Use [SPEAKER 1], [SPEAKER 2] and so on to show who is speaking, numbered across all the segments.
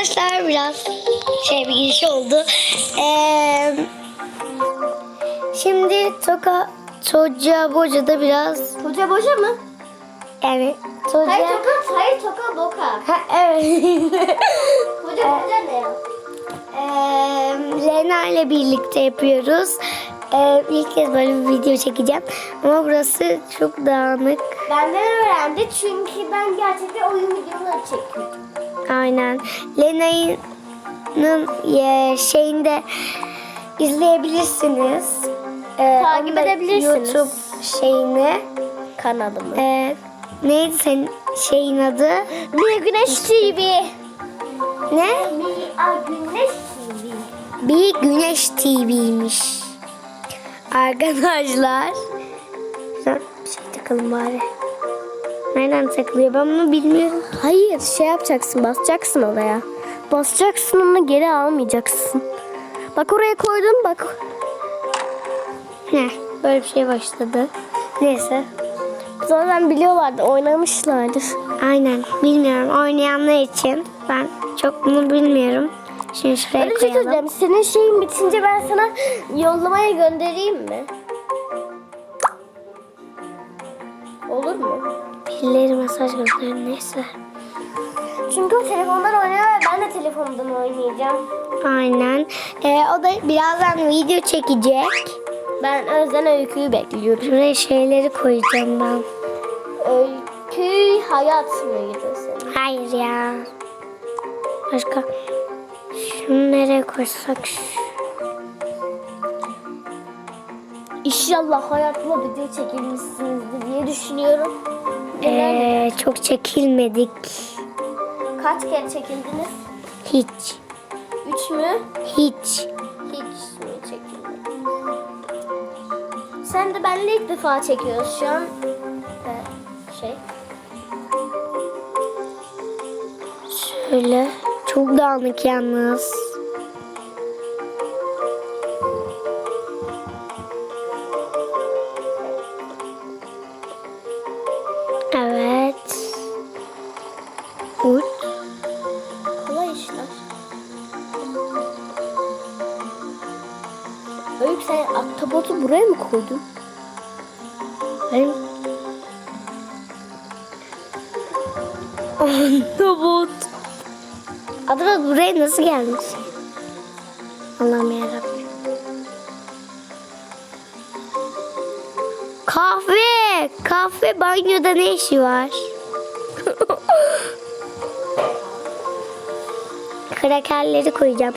[SPEAKER 1] arkadaşlar biraz şey bir giriş oldu. Ee, şimdi Toka Toca Boca da biraz
[SPEAKER 2] Hoca boşa mı?
[SPEAKER 1] yani Toca
[SPEAKER 2] Hayır toka, hayır toka boka.
[SPEAKER 1] ha, evet.
[SPEAKER 2] Hoca hoca ne ya?
[SPEAKER 1] Ee, Lena ile birlikte yapıyoruz. Ee, ilk kez böyle bir video çekeceğim. Ama burası çok dağınık.
[SPEAKER 2] Benden öğrendi çünkü ben gerçekten oyun videoları çekiyordum.
[SPEAKER 1] Aynen. Lena'nın e, şeyinde izleyebilirsiniz. Ee,
[SPEAKER 2] Takip edebilirsiniz.
[SPEAKER 1] YouTube şeyini.
[SPEAKER 2] Kanalımı.
[SPEAKER 1] Ee, neydi senin şeyin adı?
[SPEAKER 2] Mia Güneş TV.
[SPEAKER 1] Ne?
[SPEAKER 2] Mia Güneş TV.
[SPEAKER 1] Bir Güneş TV'ymiş. Arkadaşlar. Bir şey takalım bari. Nereden takılıyor ben bunu bilmiyorum.
[SPEAKER 2] Hayır şey yapacaksın basacaksın oraya. Basacaksın onu geri almayacaksın. Bak oraya koydum bak.
[SPEAKER 1] Ne? Böyle bir şey başladı. Neyse.
[SPEAKER 2] Zaten biliyorlardı oynamışlardır.
[SPEAKER 1] Aynen. Bilmiyorum. Oynayanlar için ben çok bunu bilmiyorum. Şimdi şuraya
[SPEAKER 2] Öyle şey
[SPEAKER 1] koyalım.
[SPEAKER 2] söyleyeceğim. Senin şeyin bitince ben sana yollamaya göndereyim mi?
[SPEAKER 1] Birileri mesaj gönder neyse.
[SPEAKER 2] Çünkü o telefondan oynuyor ve ben de telefondan oynayacağım.
[SPEAKER 1] Aynen. Ee, o da birazdan video çekecek.
[SPEAKER 2] Ben Özden Öykü'yü bekliyorum.
[SPEAKER 1] Şuraya şeyleri koyacağım ben.
[SPEAKER 2] Öykü hayat mıydı senin?
[SPEAKER 1] Hayır ya. Başka. Şunu nereye koysak?
[SPEAKER 2] İnşallah hayatla video çekilmişsinizdir diye düşünüyorum.
[SPEAKER 1] Ee, çok çekilmedik.
[SPEAKER 2] Kaç kere çekildiniz?
[SPEAKER 1] Hiç.
[SPEAKER 2] Üç mü?
[SPEAKER 1] Hiç.
[SPEAKER 2] Hiç mi çekilmedi? Sen de benle ilk defa çekiyoruz şu an. Ee, şey.
[SPEAKER 1] Şöyle. Çok dağınık yalnız.
[SPEAKER 2] Aktabotu buraya mı koydun?
[SPEAKER 1] Benim... Ahtapot. Ahtapot buraya nasıl gelmiş? Allah'ım yarabbim. Kahve. Kahve banyoda ne işi var? Krakerleri koyacağım.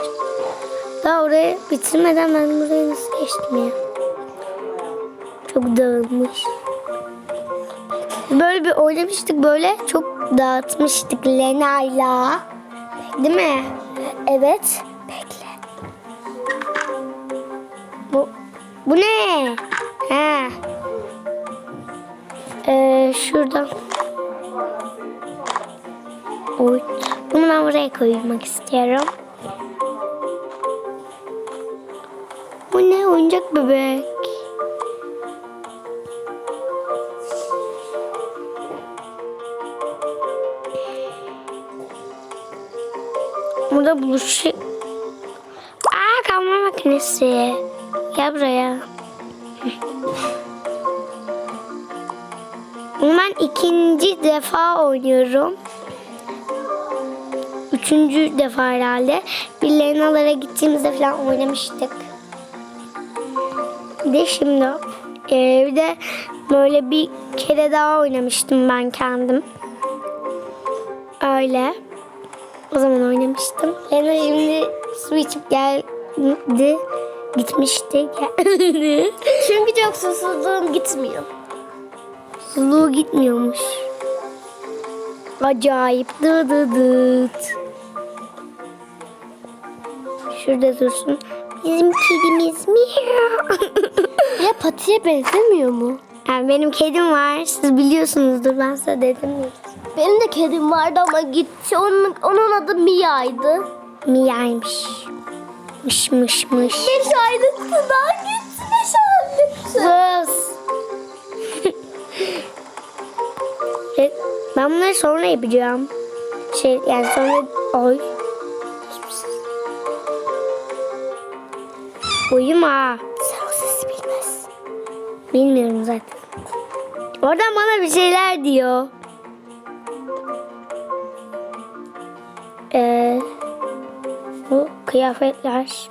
[SPEAKER 1] Daha oraya bitirmeden ben buraya nasıl geçtim ya? Çok dağılmış. Böyle bir oynamıştık böyle çok dağıtmıştık Lena'yla. Değil mi?
[SPEAKER 2] Evet.
[SPEAKER 1] Bekle. Bu, bu ne? Ha. Ee, şuradan. Oy. Bunu ben buraya koymak istiyorum. Bu ne? Oyuncak bebek. Burada buluş... Aa kavurma makinesi. Gel buraya. Ben ikinci defa oynuyorum. Üçüncü defa herhalde. Bir Lena'lara gittiğimizde falan oynamıştık. Bir de şimdi ee, bir de böyle bir kere daha oynamıştım ben kendim. Öyle. O zaman oynamıştım. Lena şimdi su içip geldi. Gitmişti. Geldi.
[SPEAKER 2] Çünkü çok susuzluğum gitmiyor.
[SPEAKER 1] Suluğu gitmiyormuş. Acayip. Dı dı dıt. Şurada dursun. Bizim kedimiz mi?
[SPEAKER 2] Ya patiye benzemiyor mu?
[SPEAKER 1] yani benim kedim var. Siz biliyorsunuzdur. Ben size dedim ya.
[SPEAKER 2] Benim de kedim vardı ama gitti. Onun, onun adı Mia'ydı.
[SPEAKER 1] Mia'ymış. Mış mış mış.
[SPEAKER 2] Beş aylık daha gitti. Beş aylık.
[SPEAKER 1] Sus. E, ben bunları sonra yapacağım. Şey yani sonra... Oy. Uyuma.
[SPEAKER 2] Sen o sesi bilmezsin.
[SPEAKER 1] Bilmiyorum zaten. Oradan bana bir şeyler diyor. Kıyafetler.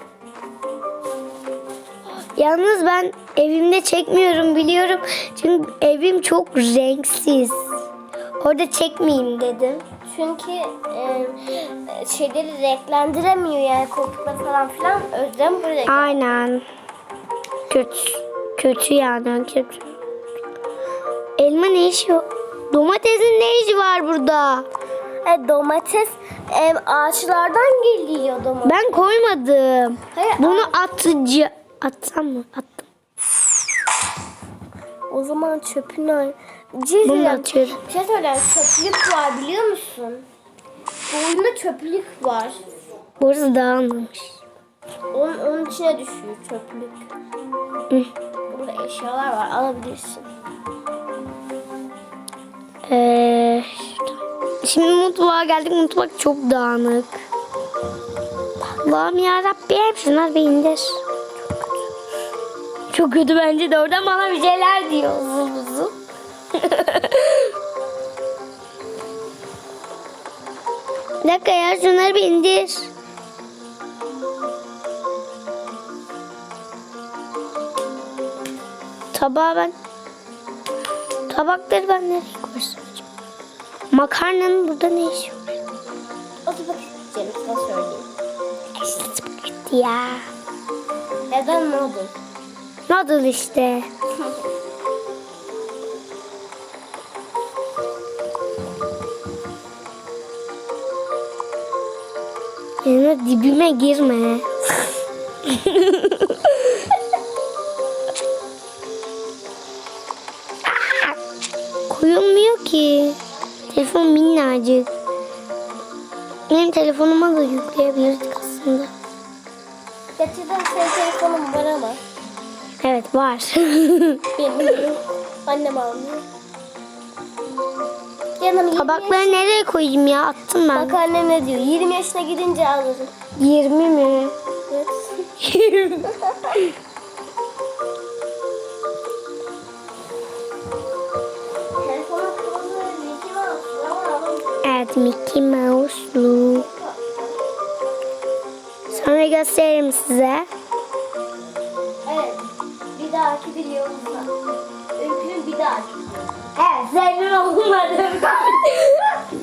[SPEAKER 1] Yalnız ben evimde çekmiyorum biliyorum. Çünkü evim çok renksiz. Orada çekmeyeyim dedim.
[SPEAKER 2] Çünkü e, şeyleri renklendiremiyor yani koltukları falan filan. O yüzden böyle.
[SPEAKER 1] Aynen. Kötü. Kötü yani kötü. Elma ne işi? Domatesin ne işi var burada?
[SPEAKER 2] E, domates e, ağaçlardan geliyor domates.
[SPEAKER 1] Ben koymadım.
[SPEAKER 2] Hayır,
[SPEAKER 1] Bunu atıcı atsam mı? Attım.
[SPEAKER 2] O zaman çöpün al. Bir şey
[SPEAKER 1] Bunu atıyorum.
[SPEAKER 2] Bir şey söyleyeyim. Çöplük var biliyor musun? Bu oyunda çöplük var.
[SPEAKER 1] Burası dağılmamış.
[SPEAKER 2] Onun, onun içine düşüyor çöplük.
[SPEAKER 1] Hı.
[SPEAKER 2] Burada eşyalar var alabilirsin.
[SPEAKER 1] Ee, şimdi mutfağa geldik. Mutfak çok dağınık. Allah'ım yarabbim şunlar bir indir. Çok kötü bence de oradan bana bir şeyler diyor. Zıl zıl. bir dakika ya şunları bir indir. Tabağı ben Tabakları ben nereye acaba? Makarnanın burada ne işi var?
[SPEAKER 2] O da bak canım sana söyleyeyim.
[SPEAKER 1] İşte spagetti ya.
[SPEAKER 2] Neden noodle?
[SPEAKER 1] Noodle işte. Yanına dibime girme. Minnacık. Benim telefonuma da yükleyebilirdik aslında.
[SPEAKER 2] Gerçekten senin telefonun var ama.
[SPEAKER 1] Evet var.
[SPEAKER 2] Benim. Annem almıyor. Canım 20
[SPEAKER 1] Tabakları nereye koyayım ya? Attım ben.
[SPEAKER 2] Bak annem ne diyor? 20 yaşına gidince alırım.
[SPEAKER 1] 20 mi?
[SPEAKER 2] Evet.
[SPEAKER 1] Evet Mickey Mouse'lu. Sonra gösteririm size.
[SPEAKER 2] Evet. Bir dahaki videomuzda. Öykünün bir dahaki.
[SPEAKER 1] Evet senin olmadım.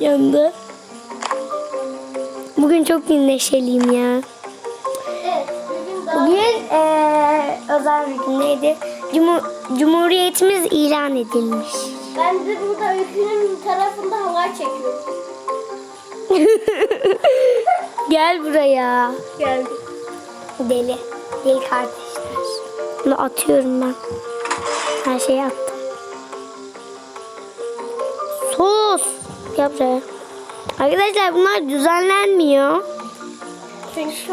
[SPEAKER 1] Yandı. Bugün çok neşeliyim ya.
[SPEAKER 2] Evet. Bugün daha...
[SPEAKER 1] Bugün eee özel bir gün neydi? Cumhur, Cumhuriyetimiz ilan edilmiş.
[SPEAKER 2] Ben de burada öykünün tarafında halay çekiyorum.
[SPEAKER 1] Gel buraya.
[SPEAKER 2] Geldi.
[SPEAKER 1] Deli. Deli kardeşler. Bunu atıyorum ben. Her şeyi attım. Sus. Gel buraya. Arkadaşlar bunlar düzenlenmiyor.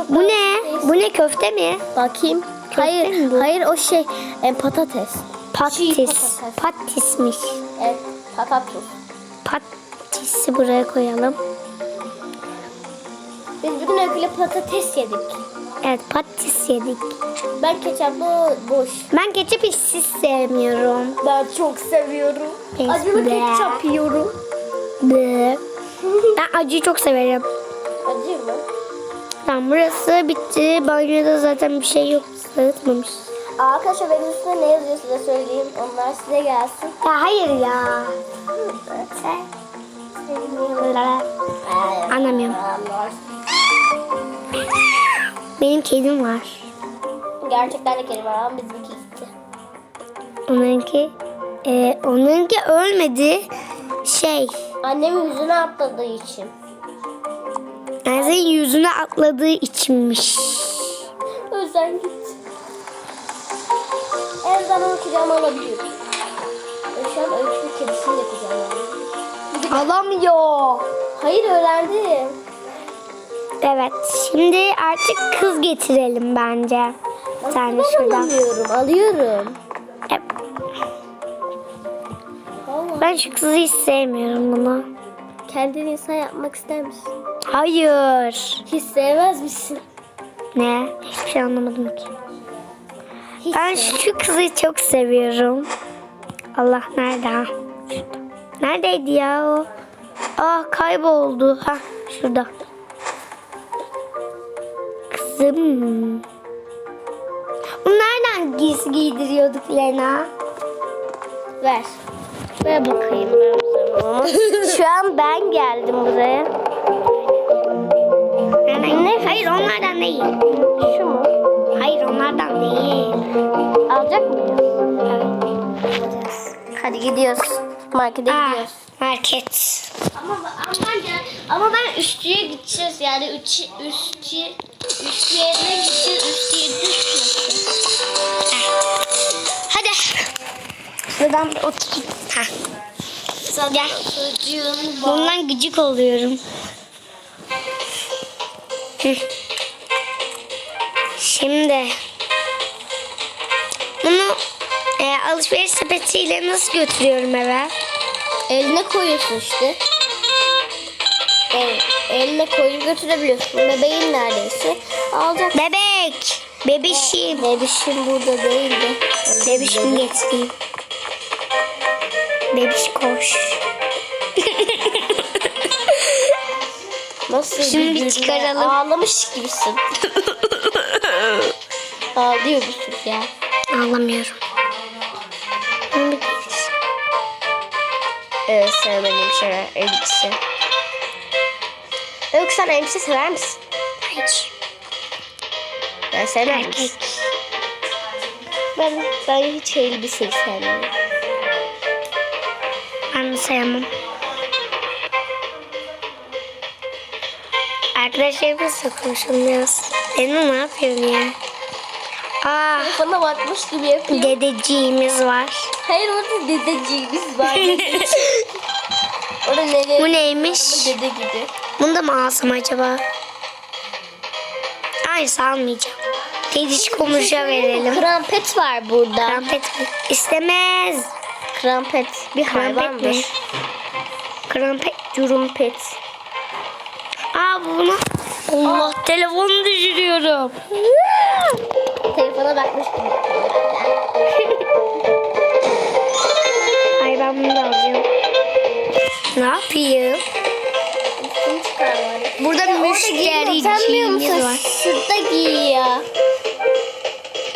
[SPEAKER 1] Bu ne? Bu ne köfte mi?
[SPEAKER 2] Bakayım.
[SPEAKER 1] Köfte
[SPEAKER 2] Hayır,
[SPEAKER 1] mi bu?
[SPEAKER 2] hayır o şey e, patates.
[SPEAKER 1] Patis.
[SPEAKER 2] patates.
[SPEAKER 1] Patismiş.
[SPEAKER 2] Evet, patates.
[SPEAKER 1] Patisi buraya koyalım.
[SPEAKER 2] Biz bugün öyküyle patates yedik.
[SPEAKER 1] Evet patis yedik.
[SPEAKER 2] Ben ketçaplı boş.
[SPEAKER 1] Ben ketçap hiç sevmiyorum.
[SPEAKER 2] Ben çok seviyorum.
[SPEAKER 1] Pes
[SPEAKER 2] Acılı
[SPEAKER 1] be.
[SPEAKER 2] ketçap yiyorum.
[SPEAKER 1] Bleh. Ben acıyı çok severim.
[SPEAKER 2] Acı mı?
[SPEAKER 1] Tamam burası bitti. Banyoda zaten bir şey yok. Sağıtmamış.
[SPEAKER 2] Arkadaşlar benim üstüne ne yazıyor size söyleyeyim. Onlar size gelsin.
[SPEAKER 1] Ya hayır ya. Sen. Anlamıyorum. Benim kedim var.
[SPEAKER 2] Gerçekten de kelime var ama bizimki gitti.
[SPEAKER 1] Onunki e, onunki ölmedi. Şey.
[SPEAKER 2] Annemin yüzüne atladığı için.
[SPEAKER 1] Senin yüzüne atladığı içinmiş.
[SPEAKER 2] O yüzden gitti. Her zaman kucağıma alabiliyorum. An öykünün kedisini de kucağıma alıyorum.
[SPEAKER 1] Alamıyor.
[SPEAKER 2] Hayır öğrendim.
[SPEAKER 1] Evet. Şimdi artık kız getirelim bence. Bir tane
[SPEAKER 2] Ben
[SPEAKER 1] şuradan.
[SPEAKER 2] alamıyorum. Alıyorum.
[SPEAKER 1] Evet. Ben şu kızı hiç sevmiyorum bunu.
[SPEAKER 2] Kendini insan yapmak ister misin?
[SPEAKER 1] Hayır.
[SPEAKER 2] Hiç sevmez misin?
[SPEAKER 1] Ne? Hiçbir şey anlamadım ki. Ben şu kızı çok seviyorum. Allah nerede? Şurada. Neredeydi ya o? Ah kayboldu. Ha şurada. Kızım. Bunu nereden giysi giydiriyorduk Lena?
[SPEAKER 2] Ver. Ver bakayım ben sana. Şu an ben geldim buraya.
[SPEAKER 1] Nereden? Hayır onlardan değil.
[SPEAKER 2] Şu mu?
[SPEAKER 1] Hayır onlardan değil.
[SPEAKER 2] Alacak mıyız?
[SPEAKER 1] Evet.
[SPEAKER 2] Hadi gidiyoruz. Markete
[SPEAKER 1] Ah,
[SPEAKER 2] gidiyoruz.
[SPEAKER 1] market.
[SPEAKER 2] Ama ama ama ben üstüye gideceğiz yani üç üstü üstü yerine gideceğiz üstü düşmesin.
[SPEAKER 1] Hadi. Şuradan bir oturayım. Ha. Gel.
[SPEAKER 2] Çocuğun var.
[SPEAKER 1] Bundan gıcık oluyorum. Hı. Şimdi bunu e, alışveriş sepetiyle nasıl götürüyorum eve?
[SPEAKER 2] Eline koyuyorsun işte. El, eline koyup götürebiliyorsun. Bebeğin neredeyse alacak.
[SPEAKER 1] Bebek. Bebişim.
[SPEAKER 2] Bebişim burada değildi.
[SPEAKER 1] Bebişim getireyim. Bebiş koş.
[SPEAKER 2] Nasıl
[SPEAKER 1] Şimdi
[SPEAKER 2] birbirine
[SPEAKER 1] çıkaralım.
[SPEAKER 2] Ağlamış gibisin. Ağlıyor musun ya?
[SPEAKER 1] Ağlamıyorum. Bir.
[SPEAKER 2] Evet sevmediğim şeyler elbise. Öykü sen elbise sever misin?
[SPEAKER 1] Hayır.
[SPEAKER 2] Ben sevmem
[SPEAKER 1] Erkek.
[SPEAKER 2] Ben, ben hiç elbise sevmiyorum.
[SPEAKER 1] Ben de sevmem. Arkadaşlarımızla konuşalım biraz. Lena ne yapıyorsun ya? Aa,
[SPEAKER 2] Bana bakmış gibi yapıyor.
[SPEAKER 1] dedeciğimiz var.
[SPEAKER 2] Hayır orada dedeciğimiz var. orada nereye?
[SPEAKER 1] Bu neymiş?
[SPEAKER 2] Dede gibi.
[SPEAKER 1] Bunu da mı alsam acaba? Hayır almayacağım. Dediş komuşa verelim.
[SPEAKER 2] Krampet var burada.
[SPEAKER 1] Krampet mi? İstemez.
[SPEAKER 2] Krampet bir
[SPEAKER 1] Krampet mi? Krampet.
[SPEAKER 2] Curumpet.
[SPEAKER 1] Aa bunu. Allah telefonu düşürüyorum.
[SPEAKER 2] Telefona bakmış gibi.
[SPEAKER 1] Ay ben bunu da alacağım. Ne yapayım? Burada müştericiğimiz
[SPEAKER 2] musun?
[SPEAKER 1] var.
[SPEAKER 2] Şurada giy ya.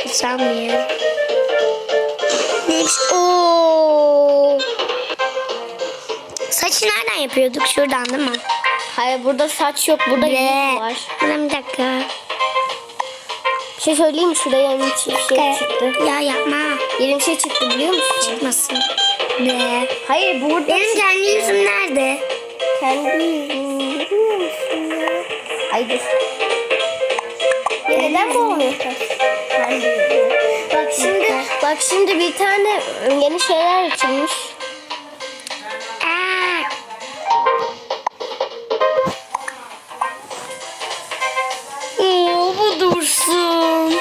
[SPEAKER 1] Utanmıyorum. Neymiş? Oo. Saçı nereden yapıyorduk? Şuradan değil mi?
[SPEAKER 2] Hayır burada saç yok. Burada yüz var.
[SPEAKER 1] Bir dakika.
[SPEAKER 2] Bir şey söyleyeyim mi? Şuraya bir şey, bir şey çıktı.
[SPEAKER 1] Ya yapma.
[SPEAKER 2] Yeni bir şey çıktı biliyor musun?
[SPEAKER 1] Çıkmasın. Ne?
[SPEAKER 2] Hayır burada
[SPEAKER 1] Benim kendi yüzüm nerede?
[SPEAKER 2] Kendi yüzünü biliyor musun ya? Ay dur. Ya neden olmuyor? Bak şimdi, bak şimdi bir tane yeni şeyler açılmış.
[SPEAKER 1] Oo, bu dursun.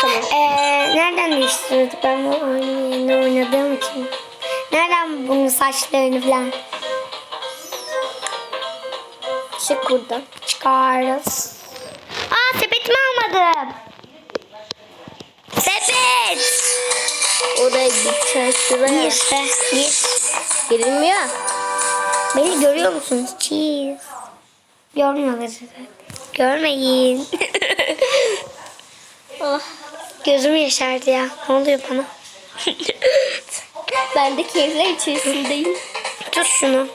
[SPEAKER 2] Tamam.
[SPEAKER 1] Ee, nereden değiştiriyorduk ben bu saçlarını falan
[SPEAKER 2] Çık buradan.
[SPEAKER 1] çıkarırız? Aa sepetimi almadım. Sepet.
[SPEAKER 2] Oraya gideceğiz şuraya.
[SPEAKER 1] Gir. Gir.
[SPEAKER 2] Girilmiyor.
[SPEAKER 1] Beni görüyor musunuz? Cheese. Görmüyorlar. Görmeyin.
[SPEAKER 2] Ah,
[SPEAKER 1] Gözüm yaşardı ya. Ne oluyor bana?
[SPEAKER 2] ben de keyifler içerisindeyim.
[SPEAKER 1] Tut şunu.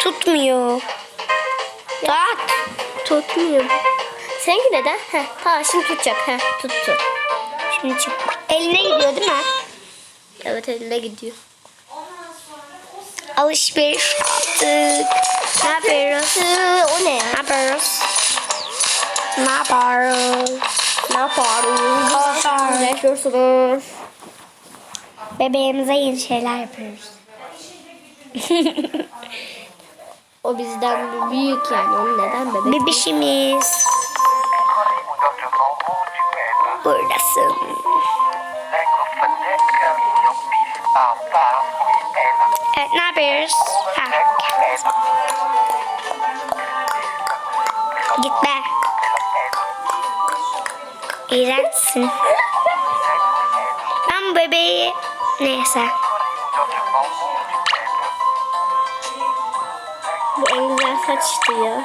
[SPEAKER 1] Tutmuyor. Tat.
[SPEAKER 2] Tutmuyor. Seninki neden? Heh, ha şimdi tutacak. Heh, tuttu.
[SPEAKER 1] Şimdi çık. Eline gidiyor değil mi?
[SPEAKER 2] Evet eline gidiyor.
[SPEAKER 1] Alışveriş yaptık. Ne yapıyoruz?
[SPEAKER 2] O ne ya?
[SPEAKER 1] Ne yapıyoruz? Ne yapıyoruz?
[SPEAKER 2] Ne yapıyoruz? Ne yapıyorsunuz?
[SPEAKER 1] Bebeğimize yeni şeyler yapıyoruz.
[SPEAKER 2] O bizden büyük yani. Onun neden bebek?
[SPEAKER 1] Bebişimiz. Buradasın. Evet ne yapıyoruz? Ha. Git be. İğrençsin. Ben bebeği... Neyse.
[SPEAKER 2] Bu en güzel saçtı ya.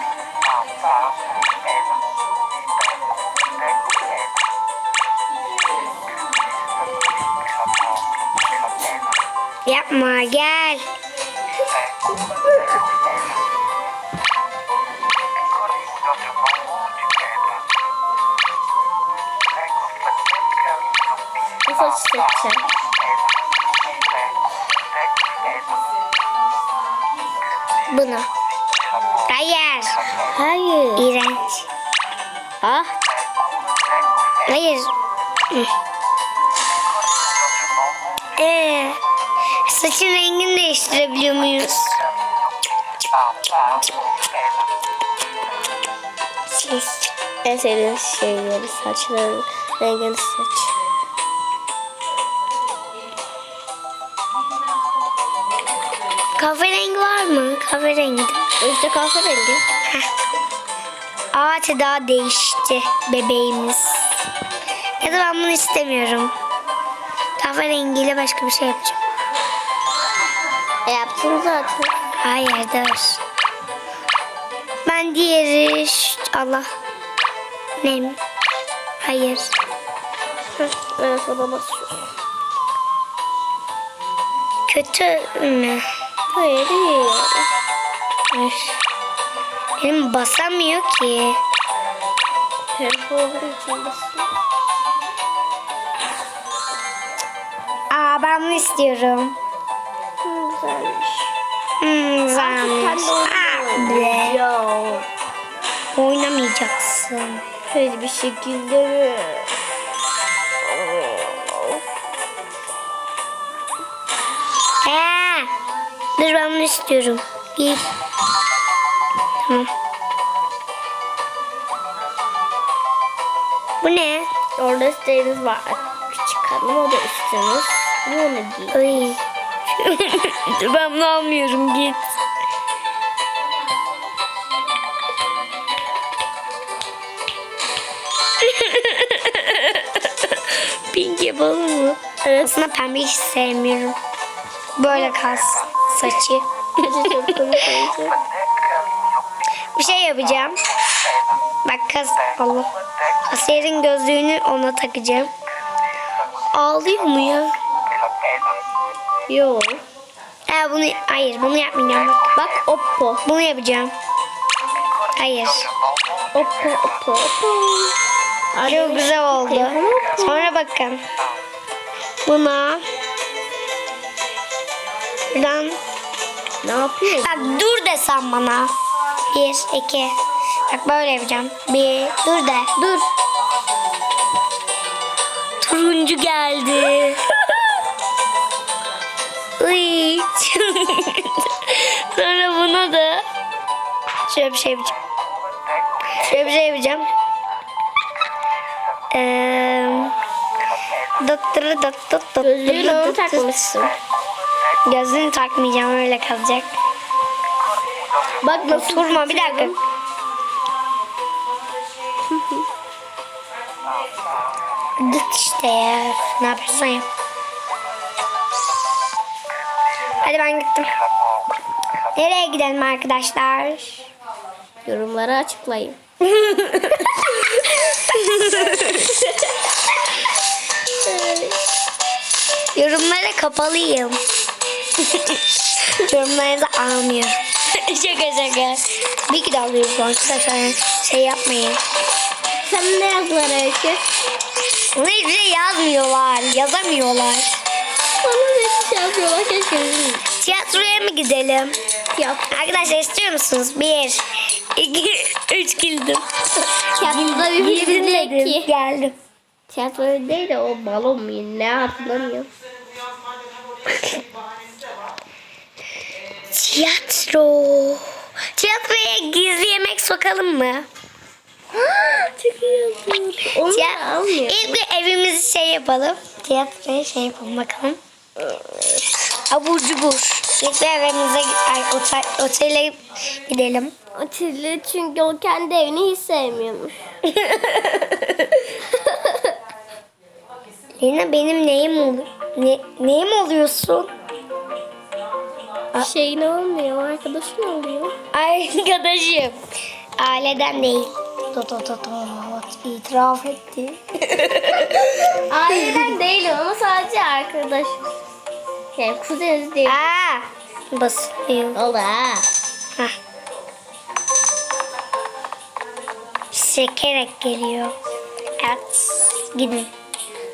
[SPEAKER 1] Yapma gel.
[SPEAKER 2] Bu saçı.
[SPEAKER 1] Bunu. Hayır.
[SPEAKER 2] Hayır.
[SPEAKER 1] İğrenç.
[SPEAKER 2] Ah.
[SPEAKER 1] Hayır. Ee, saçın rengini değiştirebiliyor muyuz?
[SPEAKER 2] En sevdiğim şeyleri saçların rengini seç.
[SPEAKER 1] Kahverengi.
[SPEAKER 2] İşte kahverengi.
[SPEAKER 1] Ağaç daha değişti bebeğimiz. Ya da ben bunu istemiyorum. Kahverengiyle başka bir şey yapacağım.
[SPEAKER 2] E yaptın zaten.
[SPEAKER 1] Hayır dur. Ben diğeri Allah. Ne? Hayır.
[SPEAKER 2] Hı, Evet ona basıyorsun.
[SPEAKER 1] Kötü mü?
[SPEAKER 2] Hayır değil.
[SPEAKER 1] Hayır. Benim basamıyor ki.
[SPEAKER 2] Olduğu için basıyor.
[SPEAKER 1] Aa ben bunu istiyorum.
[SPEAKER 2] Hı, güzelmiş.
[SPEAKER 1] Hmm, güzelmiş. Aa,
[SPEAKER 2] oynayacağım.
[SPEAKER 1] Oynamayacaksın.
[SPEAKER 2] Hiçbir şekilde mi?
[SPEAKER 1] He. Dur ben bunu istiyorum. Bir. Bu ne?
[SPEAKER 2] Orada isteğiniz var. Küçük hanım o da üstünüz. Bu onu giy.
[SPEAKER 1] Ben bunu almıyorum git. Pink yapalım mı? Evet. Aslında pembe hiç sevmiyorum. Böyle kalsın saçı.
[SPEAKER 2] Hadi çok komik olacak.
[SPEAKER 1] Bir şey yapacağım. Bak kız Allah. Asiyer'in gözlüğünü ona takacağım. Ağlıyor mu ya?
[SPEAKER 2] Yok.
[SPEAKER 1] Ha bunu hayır bunu yapmayacağım bak.
[SPEAKER 2] Bak Oppo.
[SPEAKER 1] Bunu yapacağım. Hayır.
[SPEAKER 2] Oppo, Oppo, Oppo.
[SPEAKER 1] Çok güzel oldu. Sonra bakın. Buna buradan
[SPEAKER 2] Ne yapıyorsun?
[SPEAKER 1] Bak dur desem bana. Bir, iki. Bak böyle yapacağım. Bir, dur de. Dur. Turuncu geldi. Uy. Sonra buna da şöyle bir şey yapacağım. Şöyle bir şey yapacağım. Eee Dıttırı dıt dıt dıt
[SPEAKER 2] Gözlüğünü takmışsın.
[SPEAKER 1] Gözlüğünü takmayacağım öyle kalacak.
[SPEAKER 2] Bak nasıl
[SPEAKER 1] Oturma bir dakika. Git işte ya. Ne yapıyorsan yap. Hadi ben gittim. Nereye gidelim arkadaşlar?
[SPEAKER 2] Yorumlara açıklayın.
[SPEAKER 1] Yorumlara kapalıyım. Yorumlarınızı almıyorum. şaka şaka. Bir ki de alıyorum arkadaşlar. Şey yapmayın.
[SPEAKER 2] Sen ne yazdılar Öykü?
[SPEAKER 1] Buna hiçbir şey yazmıyorlar. Yazamıyorlar.
[SPEAKER 2] Bana ne şey yapıyorlar keşke.
[SPEAKER 1] Tiyatroya mı gidelim?
[SPEAKER 2] Yap.
[SPEAKER 1] Arkadaşlar istiyor musunuz? Bir, iki, üç güldüm.
[SPEAKER 2] Tiyatroda bir
[SPEAKER 1] Girdim dedim,
[SPEAKER 2] değil ki.
[SPEAKER 1] Geldim.
[SPEAKER 2] Tiyatro değil de o balon mu ne hatırlamıyorum.
[SPEAKER 1] Tiyatro. Tiyatroya gizli yemek sokalım mı?
[SPEAKER 2] Çok iyi oldu. Onu da.
[SPEAKER 1] İlk bir evimizi şey yapalım. Tiyatroya şey yapalım bakalım. Abur cubur. İlk bir evimize ay, otel, otele gidelim.
[SPEAKER 2] Atilla çünkü o kendi evini hiç sevmiyormuş.
[SPEAKER 1] Lina benim neyim oluyor? Ne, neyim oluyorsun?
[SPEAKER 2] Şey ne olmuyor? Arkadaşın oluyor.
[SPEAKER 1] Arkadaşım. Aileden değil. Tut tut tut. İtiraf etti.
[SPEAKER 2] Aileden değilim ama sadece arkadaş. Yani kuzeniz değil.
[SPEAKER 1] Aa, basıyor. Hah. Sekerek geliyor. Evet. Gidin.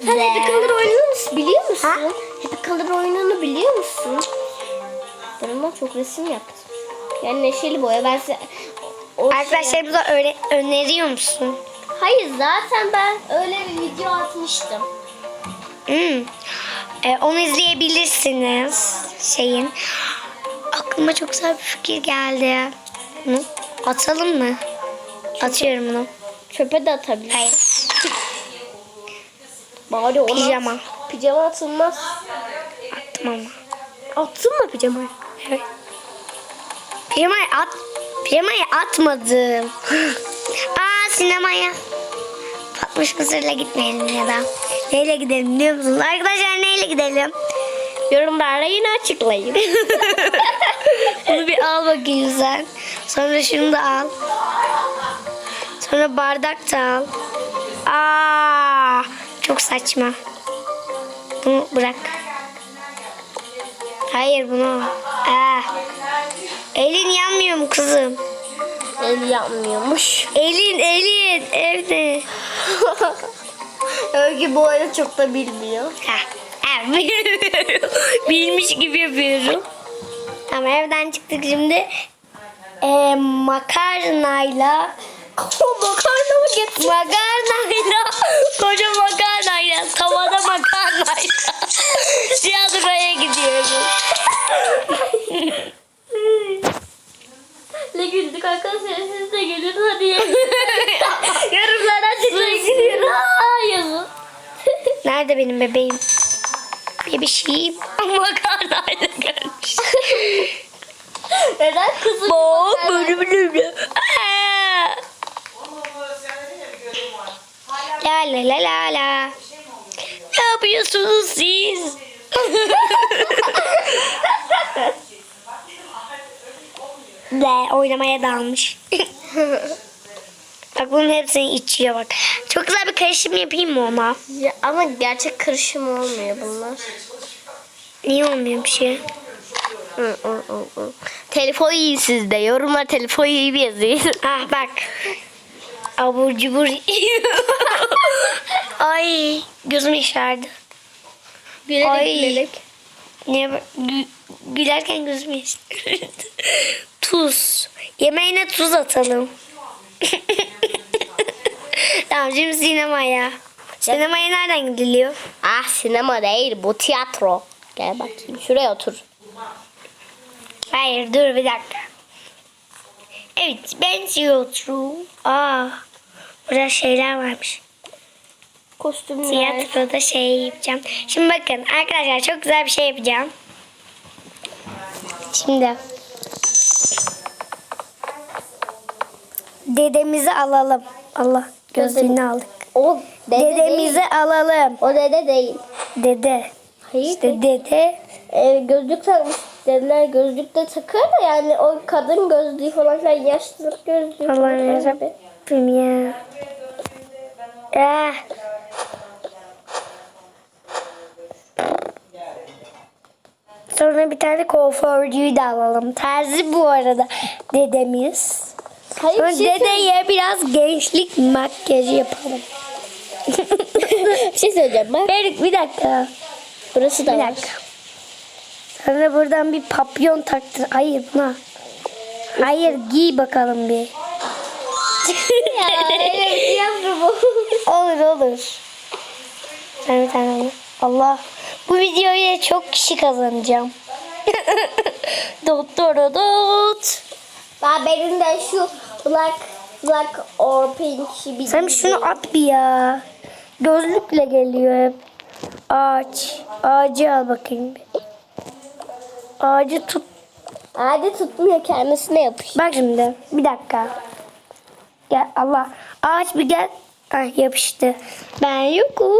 [SPEAKER 2] Sen Happy Color oyununu biliyor musun?
[SPEAKER 1] Ha?
[SPEAKER 2] Happy Color oyununu biliyor musun? Ondan çok resim yaptım. Yani neşeli boya. Ben size... o şey-
[SPEAKER 1] Arkadaşlarımıza öyle öneriyor musun?
[SPEAKER 2] Hayır zaten ben öyle bir video atmıştım.
[SPEAKER 1] Hmm. Ee, onu izleyebilirsiniz. Şeyin. Aklıma çok güzel bir fikir geldi. Bunu atalım mı? Atıyorum bunu.
[SPEAKER 2] Çöpe de atabilir.
[SPEAKER 1] Hayır.
[SPEAKER 2] Bari ona
[SPEAKER 1] Pijama.
[SPEAKER 2] Pijama atılmaz.
[SPEAKER 1] Attım ama.
[SPEAKER 2] Attın mı pijamayı?
[SPEAKER 1] Pijamayı at. Pijamayı atmadım. Aa sinemaya. Patmış mısırla gitmeyelim ya da. Neyle gidelim biliyor musunuz? Arkadaşlar neyle gidelim?
[SPEAKER 2] Yorumlarda yine açıklayın.
[SPEAKER 1] Bunu bir al bakayım sen. Sonra şunu da al. Sonra bardak da al. Aa, çok saçma. Bunu bırak. Hayır bunu. al. Aa. Elin yanmıyor mu kızım?
[SPEAKER 2] El yapmıyormuş.
[SPEAKER 1] Elin elin evde.
[SPEAKER 2] Övgü bu arada çok da bilmiyor.
[SPEAKER 1] Ha, ha, Bilmiş gibi yapıyorum. Tamam evden çıktık şimdi. Ee, makarnayla makarna mı getir? Makarnayla koca makarnayla tavada makarnayla tiyatroya gidiyoruz. Nerede benim bebeğim? Bebişim. Makarnayla gelmiş.
[SPEAKER 2] Neden kızım?
[SPEAKER 1] Bo böyle böyle böyle. Aa! La la la la la. Ne yapıyorsunuz siz? De oynamaya dalmış. Bak bunun hepsini içiyor bak. Çok güzel bir karışım yapayım mı ona?
[SPEAKER 2] Ya, ama gerçek karışım olmuyor bunlar.
[SPEAKER 1] Niye olmuyor bir şey?
[SPEAKER 2] Hı, hı, hı, hı. Telefon iyi sizde. Yorumlar telefon iyi bir yazayım.
[SPEAKER 1] Ah bak. Abur cubur. Ay gözüm yaşardı.
[SPEAKER 2] Gülerek
[SPEAKER 1] Ay.
[SPEAKER 2] gülerek.
[SPEAKER 1] Niye gü- gülerken gözüm yaşardı. tuz. Yemeğine tuz atalım. Tamam şimdi sinemaya. Sinemaya nereden gidiliyor?
[SPEAKER 2] Ah sinema değil bu tiyatro. Gel bakayım şuraya otur.
[SPEAKER 1] Hayır dur bir dakika. Evet ben tiyatro. Aa, burada şeyler varmış.
[SPEAKER 2] Kostümler.
[SPEAKER 1] Tiyatroda şey yapacağım. Şimdi bakın arkadaşlar çok güzel bir şey yapacağım. Şimdi dedemizi alalım. Allah gözlüğünü aldık.
[SPEAKER 2] O dede
[SPEAKER 1] Dedemizi
[SPEAKER 2] değil.
[SPEAKER 1] alalım.
[SPEAKER 2] O dede değil.
[SPEAKER 1] Dede.
[SPEAKER 2] Hayır.
[SPEAKER 1] İşte dede.
[SPEAKER 2] e, gözlük takmış dediler gözlük de takar da yani o kadın gözlüğü falan filan yaşlılık gözlüğü falan filan.
[SPEAKER 1] yapayım ya. Eh. Sonra bir tane kuaförcüyü de alalım. Terzi bu arada dedemiz.
[SPEAKER 2] Hayır bir şey,
[SPEAKER 1] dedeye biraz gençlik makyajı yapalım.
[SPEAKER 2] bir şey söyleyeceğim ben.
[SPEAKER 1] Berik bir dakika.
[SPEAKER 2] Burası da
[SPEAKER 1] Bir
[SPEAKER 2] var.
[SPEAKER 1] dakika. Sana buradan bir papyon taktır. Hayır buna. Hayır giy bakalım bir.
[SPEAKER 2] ya tiyatro bu.
[SPEAKER 1] Olur olur. Sen bir tane al. Allah. Bu videoya çok kişi kazanacağım. dot dot dot.
[SPEAKER 2] Ben benim de şu black black or pink bir
[SPEAKER 1] Sen şunu at bir ya. Gözlükle geliyor hep. Ağaç. Ağacı al bakayım. Ağacı tut.
[SPEAKER 2] Hadi tutmuyor kendisine yapış.
[SPEAKER 1] Bak şimdi. Bir dakika. Gel Allah. Ağaç bir gel. Ay yapıştı. Ben yokum.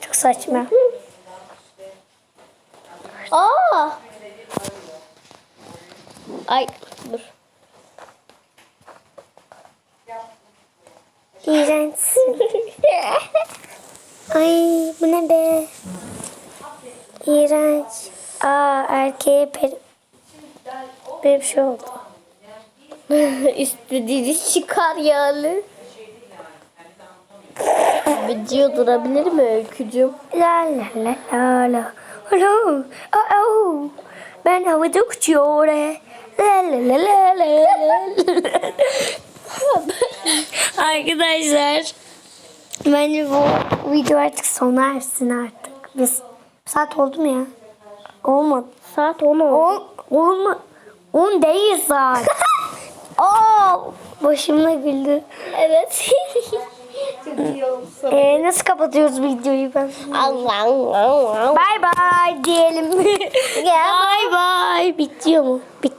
[SPEAKER 1] Çok saçma.
[SPEAKER 2] Aa! Ay dur.
[SPEAKER 1] İğrençsin. Ay bu ne be? İğrenç. Aa erkeğe. Böyle bir şey oldu.
[SPEAKER 2] İstediğiniz çıkar yani. Video durabilir mi öykücüm?
[SPEAKER 1] La la la la la. Hello. Oh, oh. Ben havada uçuyorum. La la la la la la. Arkadaşlar. Bence bu video artık sona ersin artık. Biz saat oldu mu ya? Olmadı.
[SPEAKER 2] Saat 10 oldu.
[SPEAKER 1] On, olma, on değil saat. Aa, başımla güldü.
[SPEAKER 2] Evet.
[SPEAKER 1] Ee, nasıl kapatıyoruz videoyu ben?
[SPEAKER 2] Allah Allah.
[SPEAKER 1] Bye bye diyelim. bye bye. Bitiyor mu? Bit